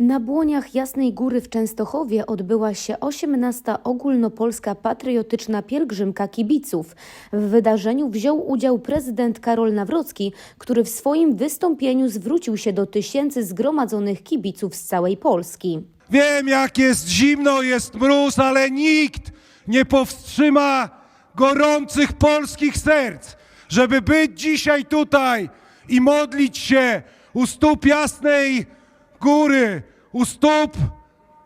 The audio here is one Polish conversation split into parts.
Na błoniach Jasnej Góry w Częstochowie odbyła się 18. ogólnopolska patriotyczna pielgrzymka kibiców. W wydarzeniu wziął udział prezydent Karol Nawrocki, który w swoim wystąpieniu zwrócił się do tysięcy zgromadzonych kibiców z całej Polski. Wiem, jak jest zimno, jest mróz, ale nikt nie powstrzyma gorących polskich serc, żeby być dzisiaj tutaj i modlić się u stóp Jasnej Góry, u stóp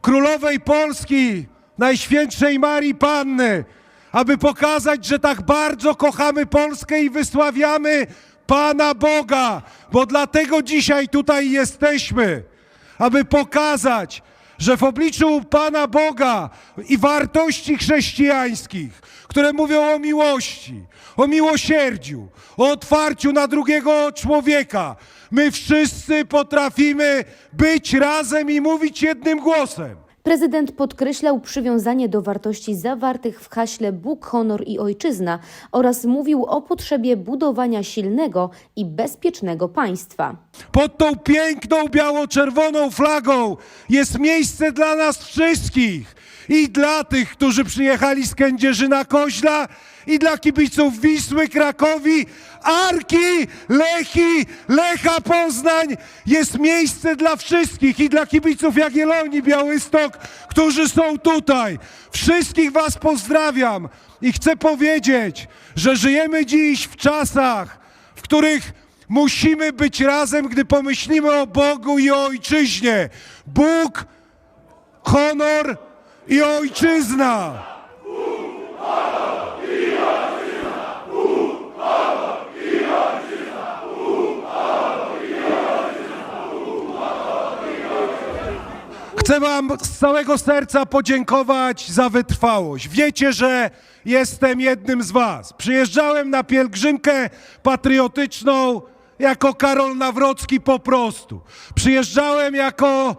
Królowej Polski, Najświętszej Marii Panny, aby pokazać, że tak bardzo kochamy Polskę i wysławiamy Pana Boga, bo dlatego dzisiaj tutaj jesteśmy, aby pokazać, że w obliczu Pana Boga i wartości chrześcijańskich, które mówią o miłości, o miłosierdziu, o otwarciu na drugiego człowieka, my wszyscy potrafimy być razem i mówić jednym głosem. Prezydent podkreślał przywiązanie do wartości zawartych w haśle Bóg, honor i ojczyzna oraz mówił o potrzebie budowania silnego i bezpiecznego państwa. Pod tą piękną biało-czerwoną flagą jest miejsce dla nas wszystkich. I dla tych, którzy przyjechali z Kędzierzyna Koźla, i dla kibiców Wisły, Krakowi, Arki, Lechi, Lecha Poznań. Jest miejsce dla wszystkich i dla kibiców Jagiellonii, Białystok, którzy są tutaj. Wszystkich Was pozdrawiam i chcę powiedzieć, że żyjemy dziś w czasach, w których musimy być razem, gdy pomyślimy o Bogu i o ojczyźnie. Bóg, honor i ojczyzna. Chcę Wam z całego serca podziękować za wytrwałość. Wiecie, że jestem jednym z Was. Przyjeżdżałem na pielgrzymkę patriotyczną jako Karol Nawrocki po prostu. Przyjeżdżałem jako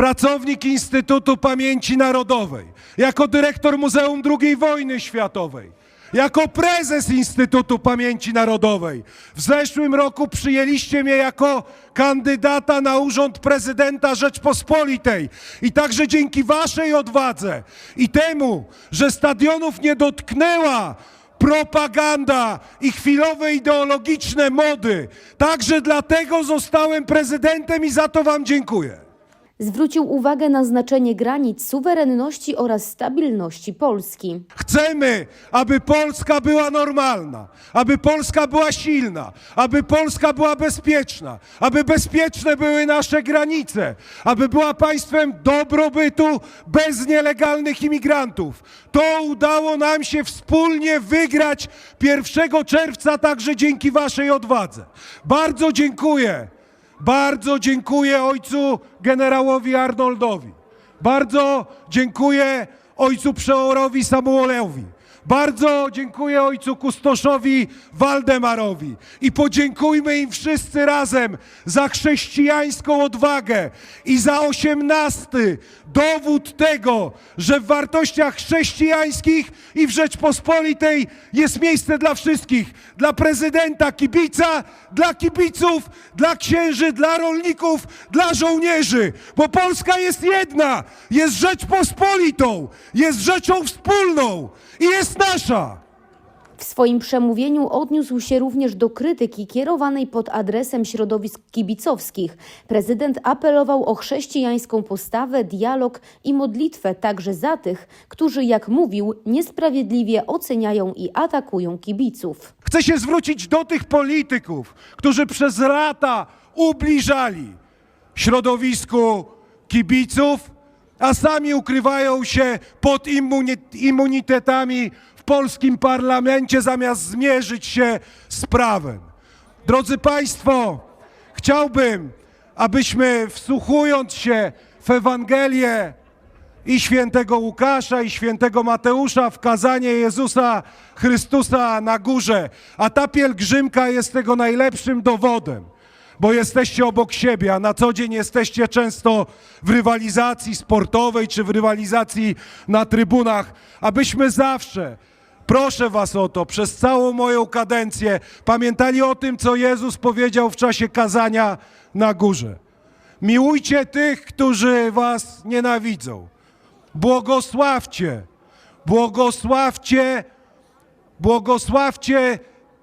pracownik Instytutu Pamięci Narodowej, jako dyrektor Muzeum II Wojny Światowej, jako prezes Instytutu Pamięci Narodowej. W zeszłym roku przyjęliście mnie jako kandydata na urząd prezydenta Rzeczpospolitej. I także dzięki waszej odwadze i temu, że stadionów nie dotknęła propaganda i chwilowe ideologiczne mody, także dlatego zostałem prezydentem i za to wam dziękuję. Zwrócił uwagę na znaczenie granic, suwerenności oraz stabilności Polski. Chcemy, aby Polska była normalna, aby Polska była silna, aby Polska była bezpieczna, aby bezpieczne były nasze granice, aby była państwem dobrobytu bez nielegalnych imigrantów. To udało nam się wspólnie wygrać 1 czerwca, także dzięki Waszej odwadze. Bardzo dziękuję. Bardzo dziękuję ojcu generałowi Arnoldowi. Bardzo dziękuję ojcu przeorowi Samuelowi. Bardzo dziękuję ojcu kustoszowi Waldemarowi i podziękujmy im wszyscy razem za chrześcijańską odwagę i za osiemnasty dowód tego, że w wartościach chrześcijańskich i w Rzeczpospolitej jest miejsce dla wszystkich. Dla prezydenta kibica, dla kibiców, dla księży, dla rolników, dla żołnierzy. Bo Polska jest jedna, jest Rzeczpospolitą, jest rzeczą wspólną i jest nasza. W swoim przemówieniu odniósł się również do krytyki kierowanej pod adresem środowisk kibicowskich. Prezydent apelował o chrześcijańską postawę, dialog i modlitwę także za tych, którzy, jak mówił, niesprawiedliwie oceniają i atakują kibiców. Chcę się zwrócić do tych polityków, którzy przez lata ubliżali środowisku kibiców, a sami ukrywają się pod immuni- immunitetami w polskim parlamencie, zamiast zmierzyć się z prawem. Drodzy Państwo, chciałbym, abyśmy wsłuchując się w Ewangelię i świętego Łukasza, i świętego Mateusza w kazanie Jezusa Chrystusa na górze. A ta pielgrzymka jest tego najlepszym dowodem, bo jesteście obok siebie, a na co dzień jesteście często w rywalizacji sportowej czy w rywalizacji na trybunach, abyśmy zawsze Proszę Was o to, przez całą moją kadencję pamiętali o tym, co Jezus powiedział w czasie kazania na górze. Miłujcie tych, którzy was nienawidzą. Błogosławcie, błogosławcie, błogosławcie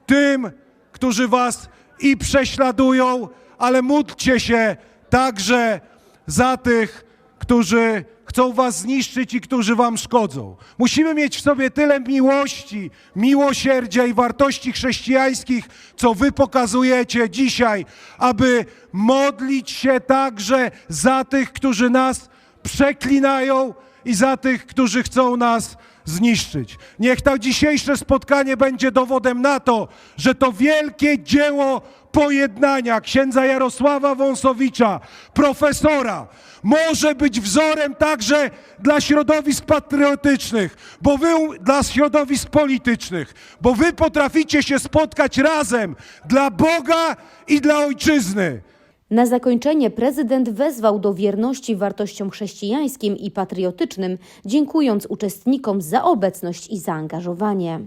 tym, którzy was i prześladują, ale módlcie się także za tych, którzy chcą was zniszczyć i którzy wam szkodzą. Musimy mieć w sobie tyle miłości, miłosierdzia i wartości chrześcijańskich, co wy pokazujecie dzisiaj, aby modlić się także za tych, którzy nas przeklinają i za tych, którzy chcą nas zniszczyć. Niech to dzisiejsze spotkanie będzie dowodem na to, że to wielkie dzieło pojednania księdza Jarosława Wąsowicza, profesora, może być wzorem także dla środowisk patriotycznych, bo wy dla środowisk politycznych, bo wy potraficie się spotkać razem dla Boga i dla ojczyzny. Na zakończenie prezydent wezwał do wierności wartościom chrześcijańskim i patriotycznym, dziękując uczestnikom za obecność i zaangażowanie.